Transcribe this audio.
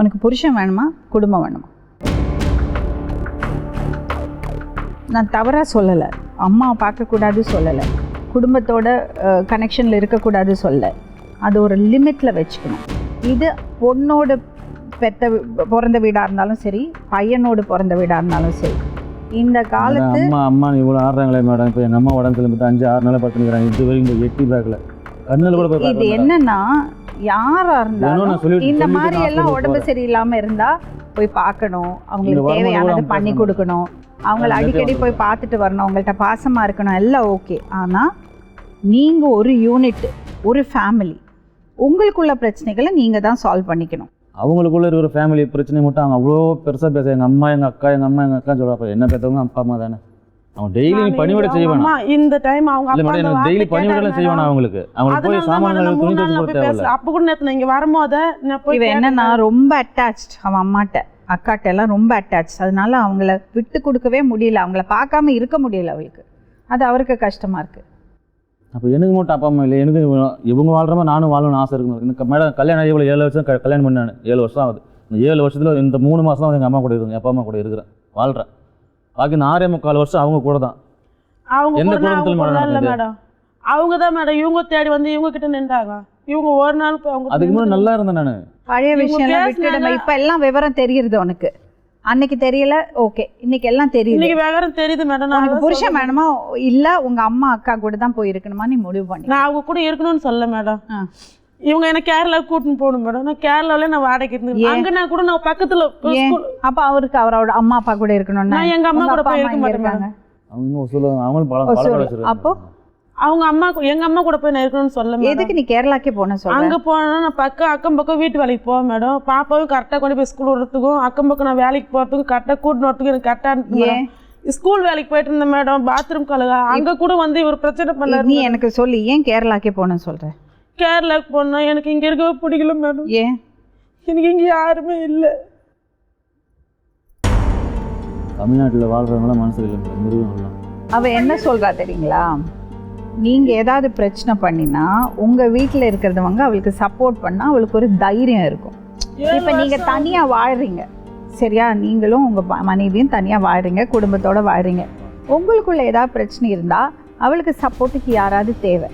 உனக்கு புருஷன் வேணுமா? குடும்பம் வேணுமா? நான் தவறாக சொல்லலை. அம்மா பார்க்கக்கூடாது சொல்லலை. குடும்பத்தோட கனெக்ஷனில் இருக்கக்கூடாது சொல்ல அது ஒரு லிமிட்டில் வச்சுக்கணும். இது பொண்ணோட பெத்த பிறந்த வீடாக இருந்தாலும் சரி பையனோடு பிறந்த வீடாக இருந்தாலும் சரி. இந்த காலத்து அம்மா அம்மா இவ்வளோ ஆடுறாங்களே மேடம் இப்போ எங்கள் அம்மா உடம்பு கிளம்பிட்டு அஞ்சு ஆறு நாளாக பார்த்துக்கிறாங்க இது வரைக்கும் எட்டி பேக்கில் கண்ணில் கூட இது. என்னன்னா யாரா இருந்தாலும் இந்த மாதிரி எல்லாம் உடம்பு. சரியில்லாம இருந்தா போய் பார்க்கணும். அவங்களுக்கு தேவையானது பண்ணி. கொடுக்கணும். அவங்கள அடிக்கடி போய் பார்த்துட்டு வரணும். அவங்கள்ட்ட பாசமா இருக்கணும். எல்லாம் ஓகே. ஆனா நீங்க ஒரு யூனிட் ஒரு ஃபேமிலி உங்களுக்குள்ள பிரச்சனைகளை நீங்க தான் சால்வ் பண்ணிக்கணும். அவங்களுக்குள்ள இருக்கிற ஃபேமிலி பிரச்சனை மட்டும் அவங்க அவ்வளோ பெருசாக பேச எங்கள் அம்மா எங்கள் அக்கா எங்கள் அம்மா எங்கள் அக்கா சொல்கிறப்ப என்ன பெற்றவங்க அப்பா அம்மா தானே. அவங்க டெய்லி நீ பணிவிட அம்மா இந்த டைம் அவங்க இல்லை அப்பா மேடம் டெய்லி பணிவிடலாம் கேட்டாரு அவங்களுக்கு? அவங்களுக்கு போய் சாமான்கள் துணி தேவையில்ல. பேசல அப்ப கூட நேத்து நான் இங்க வரும்போது நான் போய் இவ கேட்டேன். என்னன்னா ரொம்ப அட்டாச்ட் அவன் அம்மாட்ட. அக்காட்ட எல்லாம் ரொம்ப அட்டாச் அதனால அவங்கள விட்டு கொடுக்கவே முடியல. அவங்கள பார்க்காம இருக்க முடியல அவளுக்கு. அது அவருக்கு கஷ்டமா இருக்கு. அப்போ எனக்கு மட்டும் அப்பா அம்மா இல்லை எனக்கு இவங்க- மாதிரி நானும் வாழணும்னு ஆசை இருக்கு. எனக்கு மேடம் கல்யாணம் ஆகி இவ்வளோ ஏழு வருஷம் கல்யாணம் பண்ணானு. ஏழு வருஷம் ஆகுது. இந்த ஏழு வருஷத்தில் இந்த மூணு மாதம் எங்கள் அம்மா கூட இருக்குங்க அப்பா அம்மா கூட இருக்கிறேன். வாழ்கிறேன் பாக்கி இந்த ஆறே முக்கால் வருஷம் அவங்க கூட தான் அவங்க எந்த குடும்பத்துல கூட இல்ல நடந்தது? மேடம். அவங்க தான் மேடம். இவங்க தேடி வந்து இவங்க கிட்ட நின்றாங்க. இவங்க ஒரு நாள் போய் அவங்க அதுக்கு முன்னாடி நல்லா இருந்தேன் நான். பழைய இவங்க விஷயம் எல்லாம் பேசுனாங்க. விட்டுடுங்க. இப்ப எல்லாம் விவரம் தெரியுது உனக்கு. அன்னைக்கு தெரியல ஓகே. இன்னைக்கு எல்லாம் தெரியுது. இன்னைக்கு வேகரம் தெரியுது மேடம். நான் உனக்கு அதான் புருஷன் சொல்றேன். வேணுமா இல்ல உங்க அம்மா அக்கா கூட தான் போய் இருக்கணுமா நீ முடிவு பண்ணி. நான் அவங்க கூட இருக்கணும்னு சொல்ல மேடம். ஆ. இவங்க என்ன கேரளாவுக்கு கூட்டின்னு போகணும் மேடம் நான் கேரளாவில நான் வாடகைக்கு இருந்து ஏன்? அங்க நான் கூட நான் பக்கத்துல அப்ப அவருக்கு அவரோட அம்மா அப்பா கூட இருக்கணும்னா நான் எங்க அம்மா கூட போய் இருக்க மாட்டேன் சொல்லு. அப்போ? அவங்க அம்மா எங்க அம்மா கூட போய் நான் இருக்கணும்னு சொல்ல எதுக்கு நீ கேரளாக்கே போன சொல்ற? அங்க போனா நான் பக்கம் அக்கம் பக்கம் வீட்டு வேலைக்கு போவேன் மேடம் பாப்பாவும் கரெக்டா கொண்டு போய் ஸ்கூல் விடுறதுக்கும் அக்கம் பக்கம் நான் வேலைக்கு போறதுக்கும் கரெக்டா கூட்டின்னு வரதுக்கும் எனக்கு கரெக்டா ஏன்? ஸ்கூல் வேலைக்கு போயிட்டு இருந்தேன் மேடம் பாத்ரூம் கழுக. அங்க கூட வந்து இவர் பிரச்சனை பண்ணாரு நீ எனக்கு சொல்லு ஏன் கேரளாக்கே போன சொல்ற? கேரளாக்கு போனா எனக்கு இங்க இருக்கவே பிடிக்கல மேடம் ஏன்? எனக்கு இங்க யாருமே இல்ல. தமிழ்நாட்டில் வாழ்றவங்களாம் மனசு இல்லை மிருகம் எல்லாம் அவ என்ன சொல்றா தெரியுங்களா? நீங்க ஏதாவது பிரச்சனை பண்ணினா உங்க வீட்ல இருக்கிறவங்க அவளுக்கு சப்போர்ட் பண்ணா அவளுக்கு ஒரு தைரியம் இருக்கும். இப்ப நீங்க தனியா வாழ்றீங்க. சரியா? நீங்களும் உங்க ப- மனைவியும் தனியா வாழ்றீங்க குடும்பத்தோட வாழ்றீங்க. உங்களுக்குள்ள ஏதாவது பிரச்சனை இருந்தா அவளுக்கு சப்போர்ட்டுக்கு யாராவது தேவை.